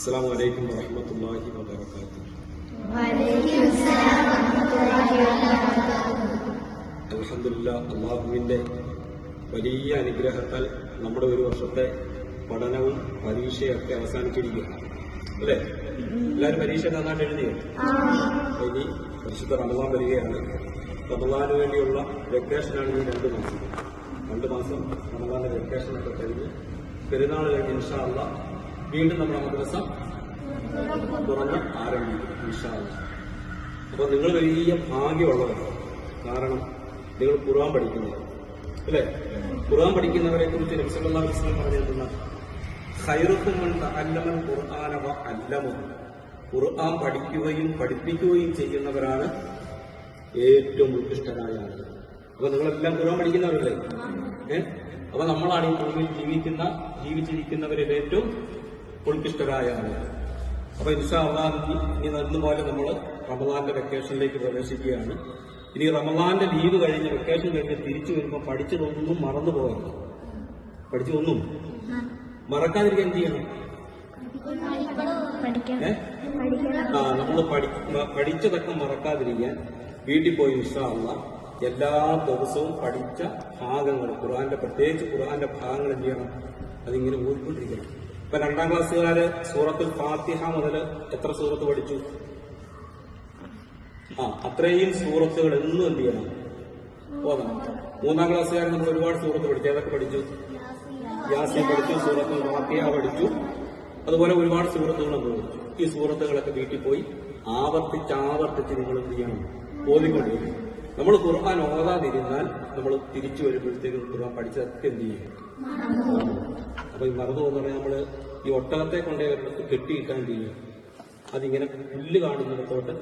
അസ്സാം വലൈക്കും വാഹമത്തല്ലാഹി വാബർക്കാത്തു അലഹമില്ല അള്ളാഹുവിന്റെ വലിയ അനുഗ്രഹത്താൽ നമ്മുടെ ഒരു വർഷത്തെ പഠനവും പരീക്ഷയൊക്കെ അവസാനിച്ചിരിക്കുകയാണ് അല്ലേ? എല്ലാവരും പരീക്ഷ നന്നായിട്ട് എഴുതിയോ ഇനി പരിശുദ്ധ റമദാൻ വരികയാണ്. റമദാന് വേണ്ടിയുള്ള വെക്കേഷനാണ് ഈ രണ്ട് മാസം. രണ്ട് മാസം റമദാന്റെ വെക്കേഷനൊക്കെ കഴിഞ്ഞ് പെരുന്നാൾ കഴിഞ്ഞ് ഇൻഷാ അള്ളാ വീണ്ടും നമ്മുടെ മദ്രസ തുറന്ന് ആരംഭിക്കും വിശാല അള്ളാ അപ്പൊ നിങ്ങൾ വലിയ ഭാഗ്യമുള്ളവരാണ് കാരണം നിങ്ങൾ ഖുർആൻ പഠിക്കുന്നത്. അല്ലേ? ഖുർആൻ പഠിക്കുന്നവരെ കുറിച്ച് നബ്സല്ലാ വസ്ലം ഖൈറുക്കും അല്ലമൻ ഖുർആാനവ അല്ലമോ ഖുർആൻ പഠിക്കുകയും പഠിപ്പിക്കുകയും ചെയ്യുന്നവരാണ് ഏറ്റവും ഉത്കൃഷ്ടരായ ആളുകൾ. അപ്പൊ നിങ്ങളെല്ലാം ഖുർആൻ പഠിക്കുന്നവരല്ലേ? ഏഹ് അപ്പൊ നമ്മളാണ് ഈ ഭൂമിയിൽ ജീവിക്കുന്ന ജീവിച്ചിരിക്കുന്നവരിൽ ഏറ്റവും ഉത്കൃഷ്ടരായ ആളുകൾ അപ്പൊ ഇൻഷാ അള്ളാഹ് ഇനി നടന്നു പോലെ നമ്മൾ റമദാന്റെ വെക്കേഷനിലേക്ക് പ്രവേശിക്കുകയാണ്. ഇനി റമദാന്റെ ലീവ് കഴിഞ്ഞ് വെക്കേഷൻ കഴിഞ്ഞ് തിരിച്ചു വരുമ്പോൾ പഠിച്ചതൊന്നും മറന്നു പോകരുത്. പഠിച്ചതൊന്നും മറക്കാതിരിക്കാൻ എന്ത് ചെയ്യണം? ആ നമ്മൾ പഠിച്ചതൊക്കെ മറക്കാതിരിക്കാൻ വീട്ടിൽ പോയി ഇൻഷാള്ള എല്ലാ ദിവസവും പഠിച്ച ഭാഗങ്ങൾ ഖുർആന്റെ പ്രത്യേകിച്ച് ഖുർആന്റെ ഭാഗങ്ങൾ എന്ത് ചെയ്യണം? അതിങ്ങനെ ഓടിക്കൊണ്ടിരിക്കണം. ഇപ്പൊ രണ്ടാം ക്ലാസ്സുകാര് സൂറത്തുൽ ഫാത്തിഹ മുതൽ എത്ര സൂറത്ത് പഠിച്ചു? ആ അത്രയും സൂറത്തുകൾ എന്നും എന്ത് ചെയ്യണം? ഓതണം മൂന്നാം ക്ലാസ്സുകാർ നമ്മൾ ഒരുപാട് സൂറത്ത് പഠിച്ചു. ഏതൊക്കെ പഠിച്ചു? യാസി പഠിച്ചു സൂറത്തുൽ ഫാത്തിഹ പഠിച്ചു. അതുപോലെ ഒരുപാട് സൂറത്തുകൾ പഠിച്ചു. ഈ സൂറത്തുകളൊക്കെ വീട്ടിൽ പോയി ആവർത്തിച്ച് ആവർത്തിച്ച് നിങ്ങൾ എന്ത് ചെയ്യണം? ഓതിക്കൊണ്ടിരിക്കും നമ്മൾ ഖുർആൻ ഓതാതിരുന്നാൽ നമ്മൾ തിരിച്ചു വരുമ്പോഴത്തേക്കും ഖുർആൻ പഠിച്ചതൊക്കെ എന്ത് ചെയ്യും? അപ്പൊ ഈ മറുതോ എന്ന് പറഞ്ഞാൽ നമ്മൾ ഈ ഒട്ടകത്തെ കൊണ്ടേ ഒരിടത്ത് കെട്ടിയിട്ടാൻ ചെയ്യും അതിങ്ങനെ പുല്ല് കാണുന്നിടത്തോട്ട്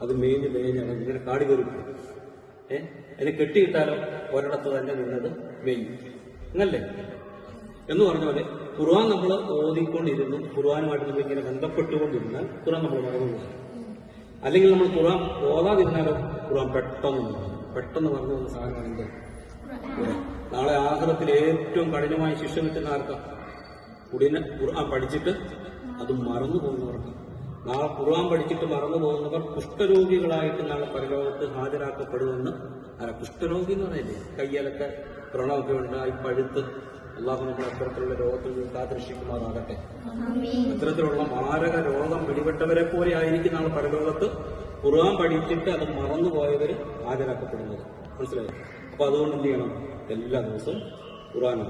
അത് മേഞ്ഞ് മേഞ്ഞ് അത് ഇങ്ങനെ കാടി കയറി. ഏ? അതിനെ കെട്ടിയിട്ടാലോ ഒരിടത്ത് തന്നെ നിന്നത് മേഞ്ഞു അങ്ങല്ലേ എന്ന് പറഞ്ഞ പോലെ ഖുർആൻ നമ്മൾ ഓതിക്കൊണ്ടിരുന്നു. ഖുർആനുമായിട്ട് നമ്മൾ ഇങ്ങനെ ബന്ധപ്പെട്ടുകൊണ്ടിരുന്നാൽ ഖുർആൻ നമ്മൾ മറന്നു പോകും. അല്ലെങ്കിൽ നമ്മൾ ഖുർആൻ ഓതാതിരുന്നാലോ ഖുർആൻ പെട്ടെന്ന് പെട്ടെന്ന് മറന്നു പോകുന്ന സാധനമാണ്. നാളെ ആഹ്ലത്തിൽ ഏറ്റവും കഠിനമായ ശിക്ഷ കിട്ടുന്ന ആർക്കാ? ഉടനെ ഖുർആൻ പഠിച്ചിട്ട് അത് മറന്നു പോകുന്നവർക്ക്. നാളെ ഖുർആൻ പഠിച്ചിട്ട് മറന്നു പോകുന്നവർ കുഷ്ഠരോഗികളായിട്ട് നാളെ പരലോകത്ത് ഹാജരാക്കപ്പെടുമെന്ന് അല്ല കുഷ്ഠരോഗി എന്ന് പറയില്ലേ? കയ്യലൊക്കെ വ്രണമൊക്കെ ഉണ്ടായി പഴുത്ത്. അള്ളാഹു നമ്മൾ അത്തരത്തിലുള്ള രോഗത്തിൽ നിന്ന് കാത്തിരക്ഷിക്കുമാറാകട്ടെ. അത്തരത്തിലുള്ള മാരക രോഗം പിടിപെട്ടവരെ പോലെ ആയിരിക്കും നാളെ പരലോകത്ത് ഖുർആൻ പഠിച്ചിട്ട് അത് മറന്നു പോയവർ ഹാജരാക്കപ്പെടുന്നത്. മനസ്സിലായോ? അപ്പൊ അതുകൊണ്ട് എന്ത് ചെയ്യണം? എല്ലാ ദിവസവും ഖുർആൻ.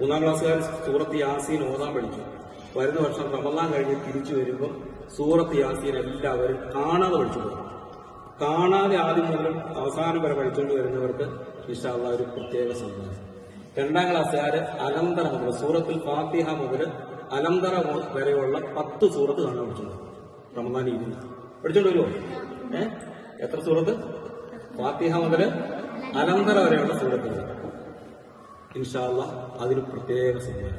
മൂന്നാം ക്ലാസ്സുകാർ സൂറത്ത് യാസീൻ ഓതാൻ പഠിച്ചു. വരുന്ന വർഷം റമദാൻ കഴിഞ്ഞ് തിരിച്ചു വരുമ്പോൾ സൂറത്ത് യാസീൻ എല്ലാവരും കാണാതെ പഠിച്ചു കാണാതെ ആദ്യം മുതൽ അവസാനം വരെ പഠിച്ചുകൊണ്ട് വരുന്നവർക്ക് ഇഷ്ടമുള്ള ഒരു പ്രത്യേക സമ്മാനം രണ്ടാം ക്ലാസ്സുകാര് അലന്തര മുതൽ സൂറത്തിൽ ഫാത്തിഹ മുതൽ അലന്തര വരെയുള്ള പത്ത് സൂറത്ത് കാണാൻ പഠിച്ചിട്ടുണ്ട് റമദാൻ ഇരുന്ന് പഠിച്ചോണ്ട് വരുമോ ഏഹ് എത്ര സൂറത്ത്? ഫാത്തിഹ മുതൽ അലന്തര വരെയുള്ള സൂറത്തുകൾ ഇൻഷാല്ല അതിന് പ്രത്യേക സമയം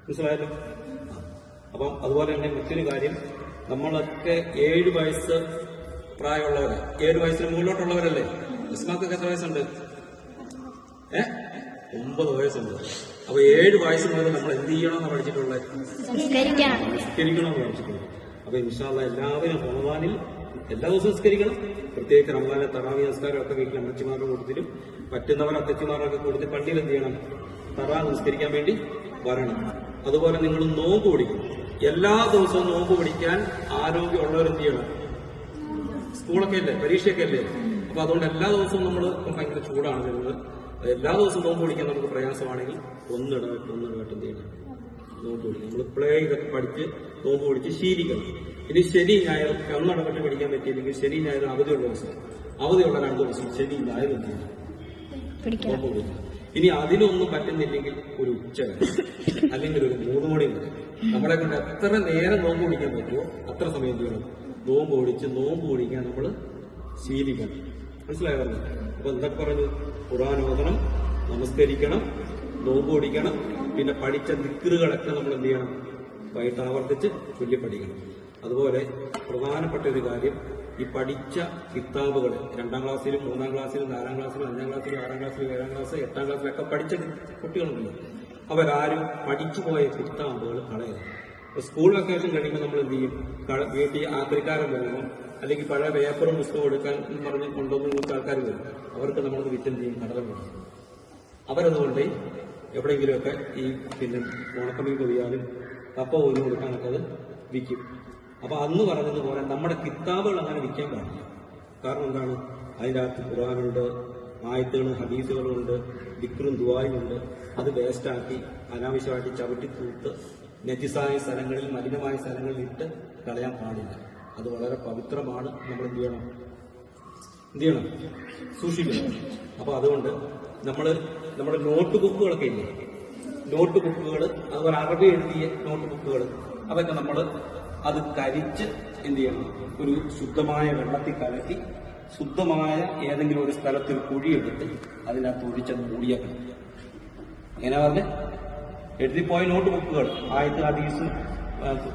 മനസ്സിലായല്ലോ. അപ്പം അതുപോലെ തന്നെ മറ്റൊരു കാര്യം നമ്മളൊക്കെ ഏഴ് വയസ്സ് പ്രായമുള്ളവരാ. ഏഴ് വയസ്സിന് മുകളിലോട്ടുള്ളവരല്ലേ? ഇസ്മാക്കൊക്കെ എത്ര വയസ്സുണ്ട്? ഏ? ഒമ്പത് വയസ്സുണ്ട്. അപ്പൊ ഏഴ് വയസ്സ് മുതൽ നമ്മൾ എന്ത് ചെയ്യണമെന്ന് പഠിച്ചിട്ടുള്ളത്? നിസ്കരിക്കണം. നിസ്കരിക്കണമെന്ന് പഠിച്ചിട്ടുണ്ട് അപ്പൊ ഇൻഷാല്ല എല്ലാവരും റമദാനിൽ എല്ലാ ദിവസവും നിസ്കരിക്കണം. പ്രത്യേകിച്ച് റമദാനിലെ തറാവി നമസ്കാരം ഒക്കെ വീട്ടിൽ അമ്മച്ചിമാരുടെ കൂട്ടത്തിലും പറ്റുന്നവർ അത്തച്ചിമാരുടെ കൂട്ടത്തിൽ പള്ളിയിൽ എന്ത് ചെയ്യണം? തറാ നിസ്കരിക്കാൻ വേണ്ടി വരണം. അതുപോലെ നിങ്ങൾ നോമ്പ് പിടിക്കും എല്ലാ ദിവസവും നോമ്പ് പിടിക്കാൻ ആരോഗ്യമുള്ളവർ എന്ത് ചെയ്യണം? സ്കൂളൊക്കെ അല്ലേ? പരീക്ഷയൊക്കെ അല്ലേ? അപ്പൊ അതുകൊണ്ട് എല്ലാ ദിവസവും നമ്മൾ ഭയങ്കര ചൂടാണ് വരുന്നത്. എല്ലാ ദിവസവും നോമ്പ് പിടിക്കാൻ നമുക്ക് പ്രയാസമാണെങ്കിൽ ഒന്നിടവട്ടം ഒന്നിടവട്ടം ചെയ്യണം? നോമ്പ് പിടിക്കും നമ്മൾ പ്ലേ ഇതൊക്കെ പഠിച്ച് നോമ്പ് പിടിച്ച് ശീലിക്കണം. ഇനി ശനി ഞായർ ഒന്നിടവിട്ട് പഠിക്കാൻ പറ്റിയില്ലെങ്കിൽ ശനി ഞായർ അവധിയുള്ള ദിവസം. അവധിയുള്ള രണ്ട് ദിവസം ശനി ഞായർ ഇനി അതിനൊന്നും പറ്റുന്നില്ലെങ്കിൽ ഒരു ഉച്ച അല്ലെങ്കിൽ ഒരു മൂന്ന് മണി വരെ. നമ്മളെ കൊണ്ട് എത്ര നേരം നോമ്പ് പിടിക്കാൻ പറ്റുമോ അത്ര സമയം ചെയ്യണം? നോമ്പ് ഓടിച്ച് നോമ്പ് ഓടിക്കാൻ നമ്മൾ ശീലിക്കണം. മനസ്സിലായോ? അപ്പൊ എന്തൊക്കെ പറഞ്ഞു? ഓതണം നമസ്കരിക്കണം നോമ്പ് ഓടിക്കണം പിന്നെ പഠിച്ച ദിക്കറുകളൊക്കെ നമ്മൾ എന്ത് ചെയ്യണം? വൈകിട്ട് ആവർത്തിച്ച് ചൊല്ലി പഠിക്കണം അതുപോലെ പ്രധാനപ്പെട്ട ഒരു കാര്യം ഈ പഠിച്ച കിതാബുകൾ രണ്ടാം ക്ലാസ്സിലും മൂന്നാം ക്ലാസ്സിലും നാലാം ക്ലാസ്സിലും അഞ്ചാം ക്ലാസ്സിലും ആറാം ക്ലാസ്സിലും ഏഴാം ക്ലാസ് എട്ടാം ക്ലാസ്സിലൊക്കെ പഠിച്ച കുട്ടികളുണ്ട്. അവരാരും പഠിച്ചു പോയ കിതാബുകൾ കളയരുത്. സ്കൂൾ വെക്കേഷൻ കഴിയുമ്പോൾ നമ്മൾ എന്ത് ചെയ്യും? വീട്ടിൽ ആക്രിക്കാരൻ വരുമ്പോൾ അല്ലെങ്കിൽ പഴയ പേപ്പറും പുസ്തകം എടുക്കാൻ എന്ന് പറഞ്ഞ് കൊണ്ടുപോകുന്ന ആൾക്കാർ വരും. അവർക്ക് നമ്മളത് വിറ്റം ചെയ്യും? കടലം അവരതുകൊണ്ട് എവിടെയെങ്കിലുമൊക്കെ ഈ പിന്നെ ഓണക്കമ്മി പൊതിയാലും കപ്പ പോലും കൊടുക്കാനൊക്കെ അത് വിൽക്കും. അപ്പൊ അന്ന് പറഞ്ഞതുപോലെ നമ്മുടെ കിതാബുകൾ അങ്ങനെ വിൽക്കാൻ പാടില്ല. കാരണം എന്താണ്? അതിന്റെ അകത്ത് ഖുറാനുണ്ട് ആയത്തുകളും ഹദീസുകളും ഉണ്ട് ദിക്റും ഉണ്ട് അത് വേസ്റ്റാക്കി അനാവശ്യമായിട്ട് ചവിട്ടി തൂത്ത് നെറ്റിസായ സ്ഥലങ്ങളിൽ മലിനമായ സ്ഥലങ്ങളിൽ ഇട്ട് കളയാൻ പാടില്ല. അത് വളരെ പവിത്രമാണ്. നമ്മൾ എന്ത് ചെയ്യണം? എന്ത് ചെയ്യണം? സൂക്ഷിക്കണം. അപ്പൊ അതുകൊണ്ട് നമ്മൾ നമ്മുടെ നോട്ട് ബുക്കുകളൊക്കെ ഇല്ലേ? നോട്ട് ബുക്കുകൾ അതുപോലെ അറബി എഴുതിയ നോട്ട് ബുക്കുകൾ അതൊക്കെ നമ്മൾ അത് കരിച്ച് എന്ത് ചെയ്യണം? ഒരു ശുദ്ധമായ വെള്ളത്തിൽ കലക്കി ശുദ്ധമായ ഏതെങ്കിലും ഒരു സ്ഥലത്തിൽ കുഴിയെടുത്ത് അതിനകത്ത് ഒഴിച്ചത് മൂടിയേക്കണം. എങ്ങനെ പറഞ്ഞ്? എഴുതിപ്പോയ നോട്ട് ബുക്കുകൾ ആയത്ത് ഹദീസും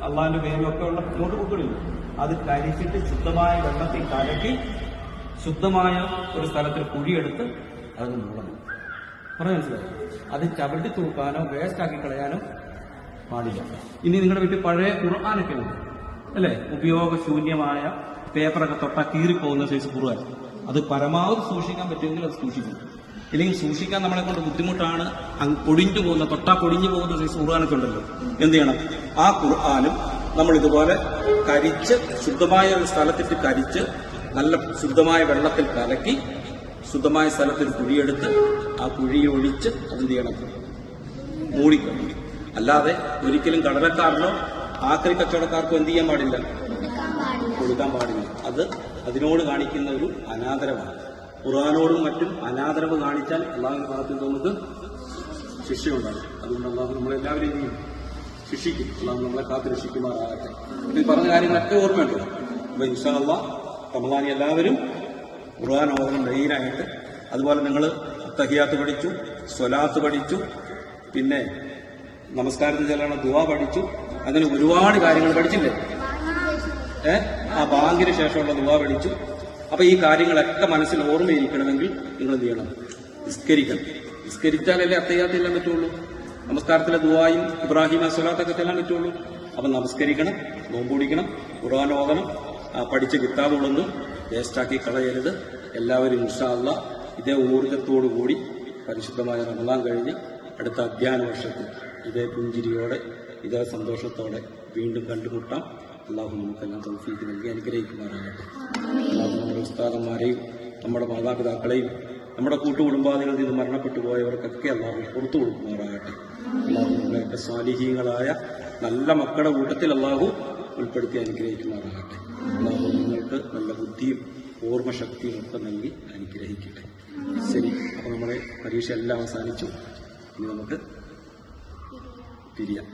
അള്ളാഹിന്റെ പേരും ഒക്കെ ഉള്ള നോട്ട് ബുക്കുകളില്ല അത് കരിച്ചിട്ട് ശുദ്ധമായ വെള്ളത്തിൽ കലക്കി ശുദ്ധമായ ഒരു സ്ഥലത്തിൽ കുഴിയെടുത്ത് അത് മൂടണം. പറഞ്ഞു മനസ്സിലായി? അത് ചവിട്ടി തൂക്കാനോ വേസ്റ്റ് ആക്കി കളയാനോ പാടില്ല. ഇനി നിങ്ങളുടെ വീട്ടിൽ പഴയ ഖുർആാനൊക്കെ ഉണ്ട്. അല്ലേ? ഉപയോഗശൂന്യമായ പേപ്പറൊക്കെ തൊട്ടാ കീറിപ്പോകുന്ന സൈസ് ഖുർആൻ. അത് പരമാവധി സൂക്ഷിക്കാൻ പറ്റുമെങ്കിൽ അത് സൂക്ഷിക്കും. ഇല്ലെങ്കിൽ സൂക്ഷിക്കാൻ നമ്മളെ കൊണ്ട് ബുദ്ധിമുട്ടാണ് പൊടിഞ്ഞു പോകുന്ന തൊട്ടാ പൊടിഞ്ഞു പോകുന്ന സൈസ് ഖുർആാനൊക്കെ ഉണ്ടല്ലോ. എന്ത് ചെയ്യണം? ആ ഖുർആാനും നമ്മൾ ഇതുപോലെ കരിച്ച് ശുദ്ധമായ ഒരു സ്ഥലത്തിട്ട് കരിച്ച് നല്ല ശുദ്ധമായ വെള്ളത്തിൽ കലക്കി ശുദ്ധമായ സ്ഥലത്തിൽ കുഴിയെടുത്ത് ആ കുഴി അതെന്ത് ചെയ്യണം? മൂടിക്കണം അല്ലാതെ ഒരിക്കലും കടലക്കാരനോ ആക്രി കച്ചവടക്കാർക്കോ എന്ത് ചെയ്യാൻ പാടില്ല? കൊടുക്കാൻ പാടില്ല. അത് അതിനോട് കാണിക്കുന്ന ഒരു അനാദരവാണ്. ഖുർആാനോടും മറ്റും അനാദരവ് കാണിച്ചാൽ അള്ളാഹുവിന്റെ ഭാഗത്ത് നമുക്ക് ശിക്ഷയുണ്ടാകും. അതുകൊണ്ട് അള്ളാഹു നമ്മളെല്ലാവരും എന്ത് ചെയ്യും? ശിക്ഷിക്കും. അള്ളാഹു നമ്മളെ കാത്ത് രക്ഷിക്കുമാറാകട്ടെ. ഈ പറഞ്ഞ കാര്യങ്ങളൊക്കെ ഓർമ്മയുണ്ടോ? അപ്പൊ ഇൻഷാ അള്ളാ റമദാനി എല്ലാവരും ഖുർആൻ ഓർമ്മ മെയിനായിട്ട് അതുപോലെ നിങ്ങൾ തഹിയാത്ത് പഠിച്ചു സ്വലാത്ത് പഠിച്ചു പിന്നെ നമസ്കാരത്തിന് ചെല്ലണം ദുവ പഠിച്ചു. അങ്ങനെ ഒരുപാട് കാര്യങ്ങൾ പഠിച്ചില്ലേ? ഏ? ആ ബാങ്കിന് ശേഷമുള്ള ദുവ പഠിച്ചു. അപ്പൊ ഈ കാര്യങ്ങളൊക്കെ മനസ്സിൽ ഓർമ്മയിരിക്കണമെങ്കിൽ നിങ്ങൾ എന്ത് ചെയ്യണം? നിസ്കരിക്കണം. നിസ്കരിച്ചാലല്ലേ അത്തയ്യാത്ത് പറ്റുള്ളൂ. നമസ്കാരത്തിലെ ദുവായും ഇബ്രാഹിം അസ്വലാത്തൊക്കെ ചെല്ലാൻ പറ്റുള്ളൂ. അപ്പൊ നമസ്കരിക്കണം നോമ്പൂടിക്കണം ആ പഠിച്ച കിതാബുകളൊന്നും വേസ്റ്റാക്കി കളയരുത്. എല്ലാവരും ഇൻഷാല്ല ഇതേ ഊർജത്തോടു കൂടി പരിശുദ്ധമായ റമദാൻ കഴിഞ്ഞ് അടുത്ത അധ്യയന വർഷത്തിൽ ഇതേ പുഞ്ചിരിയോടെ ഇതേ സന്തോഷത്തോടെ വീണ്ടും കണ്ടുമുട്ടാം. അള്ളാഹു നമുക്കെല്ലാം തൗഫീക്ക് നൽകി അനുഗ്രഹിക്കുമാറാകട്ടെ. അള്ളാഹു നമ്മുടെ ഉസ്താദന്മാരെയും നമ്മുടെ മാതാപിതാക്കളെയും നമ്മുടെ കൂട്ടുകുടുംബാദികളിൽ നിന്ന് മരണപ്പെട്ടു പോയവർക്കൊക്കെ അള്ളാഹു പുറത്തു കൊടുക്കുമാറാകട്ടെ. അള്ളാഹു നമ്മളെയൊക്കെ സ്വാലിഹീങ്ങളായ നല്ല മക്കളുടെ കൂട്ടത്തിൽ അള്ളാഹു ഉൾപ്പെടുത്തി അനുഗ്രഹിക്കുമാറാകട്ടെ. അള്ളാഹു നിങ്ങൾക്ക് നല്ല ബുദ്ധിയും ഓർമ്മശക്തിയും ഒക്കെ നൽകി അനുഗ്രഹിക്കട്ടെ. ശരി അപ്പോൾ നമ്മുടെ പരീക്ഷ എല്ലാം അവസാനിച്ചു. ഇനി നമുക്ക് പിരിയാം